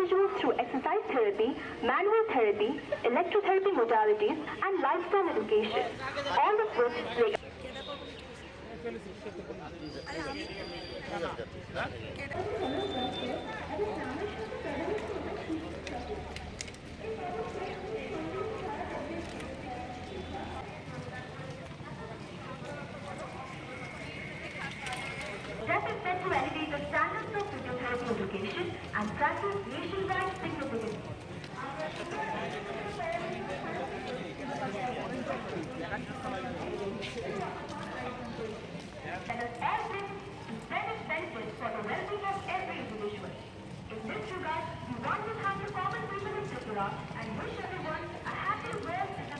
individuals through exercise therapy, manual therapy, electrotherapy modalities, and lifestyle education. All of which they and practice nationwide significantly. Let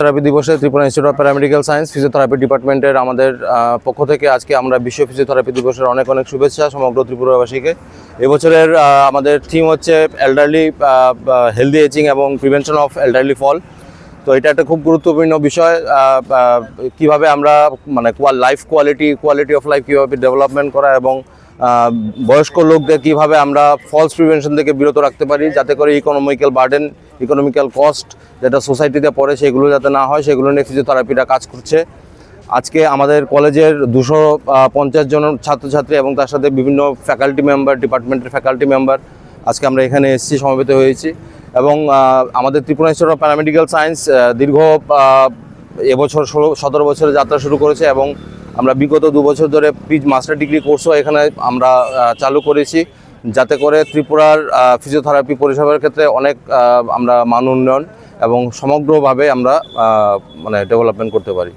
therapy দিবসে Tripura institute of paramedical science physiotherapy ডিপার্টমেন্টের আমাদের পক্ষ থেকে আজকে আমরা বিশ্ব physiotherapy দিবসের অনেক অনেক শুভেচ্ছা সমগ্র ত্রিপুরাবাসীকে। এবছরের আমাদের থিম হচ্ছে এল্ডারলি হেলদি এজিং এবং প্রিভেনশন অফ এল্ডারলি ফল তো এটা একটা খুব গুরুত্বপূর্ণ বিষয় কীভাবে আমরা মানে life quality quality of life কীভাবে ডেভেলপমেন্ট করা এবং বয়স্ক লোকদের কীভাবে আমরা ফলস প্রিভেনশন থেকে বিরত রাখতে পারি, যাতে করে ইকোনমিক্যাল বার্ডেন ইকোনমিক্যাল কস্ট যেটা সোসাইটিতে পড়ে সেগুলো যাতে না হয়, সেগুলো নিয়ে ফিজিওথেরাপিটা কাজ করছে। আজকে আমাদের কলেজের দুশো পঞ্চাশ জন ছাত্রছাত্রী এবং তার সাথে বিভিন্ন ফ্যাকাল্টি মেম্বার ডিপার্টমেন্টের ফ্যাকাল্টি মেম্বার আজকে আমরা এখানে এসেছি, সমবেত হয়েছি এবং আমাদের Tripura institute of paramedical science দীর্ঘ এবছর ষোলো, সতেরো বছরের যাত্রা শুরু করেছে এবং আমরা বিগত দু বছর ধরে পিচ মাস্টার ডিগ্রি কোর্সও এখানে আমরা চালু করেছি। যাতে করে ত্রিপুরার ফিজিওথেরাপি পরিষেবার ক্ষেত্রে অনেক আমরা মান উন্নয়ন এবং সমগ্রভাবে আমরা মানে ডেভেলপমেন্ট করতে পারি।